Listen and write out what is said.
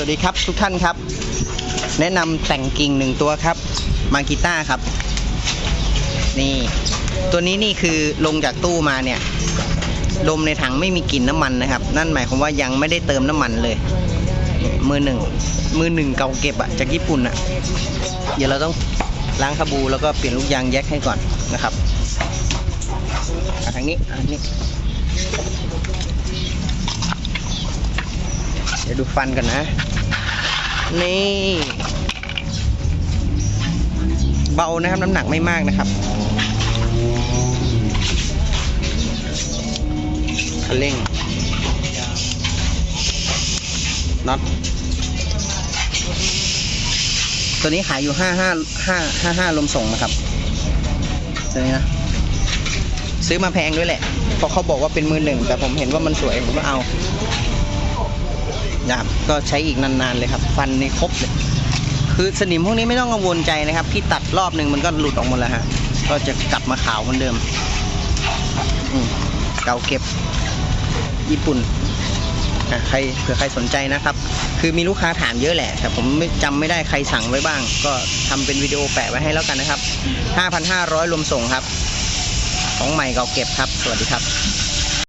วัสดีครับทุกท่านครับ แนะนำแต่งกิ่งหนึ่งตัวครับ มากิต้าครับ นี่ ตัวนี้นี่คือลงจากตู้มาเนี่ย ลมในถังไม่มีกลิ่นน้ำมันนะครับ นั่นหมายความว่ายังไม่ได้เติมน้ำมันเลย มือหนึ่ง มือหนึ่งเก่าเก็บอะจากญี่ปุ่นอะเดี๋ยวเราต้องล้างคาบูแล้วก็เปลี่ยนลูกยางแยกให้ก่อนนะครับอะทางนี้อันนี้ เดี๋ยวดูฟันกันนะ นี่ เบานะครับน้ำหนักไม่มากนะครับคันเร่งน็อตตัวนี้ขายอยู่ห้าห้าห้าห้าห้าลมส่งนะครับตัวนี้นะ ซื้อมาแพงด้วยแหละเพราะเขาบอกว่าเป็นมือหนึ่ง แต่ผมเห็นว่ามันสวยผมก็เอา นะครับก็ใช้อีกนานๆเลยครับ ฟันในครบเลยคือสนิมพวกนี้ไม่ต้องกังวลใจนะครับพี่ตัดรอบหนึ่งมันก็หลุดออกหมดแล้วฮะก็จะกลับมาขาวเหมือนเดิมเก่าเก็บญี่ปุ่นอะใครเผื่อใครสนใจนะครับ คือมีลูกค้าถามเยอะแหละ แต่ผมไม่จำไม่ได้ใครสั่งไว้บ้าง ก็ทำเป็นวิดีโอแปะไว้ให้แล้วกันนะครับ 5,500 รวมส่งครับ ของใหม่เก่าเก็บครับ สวัสดีครับ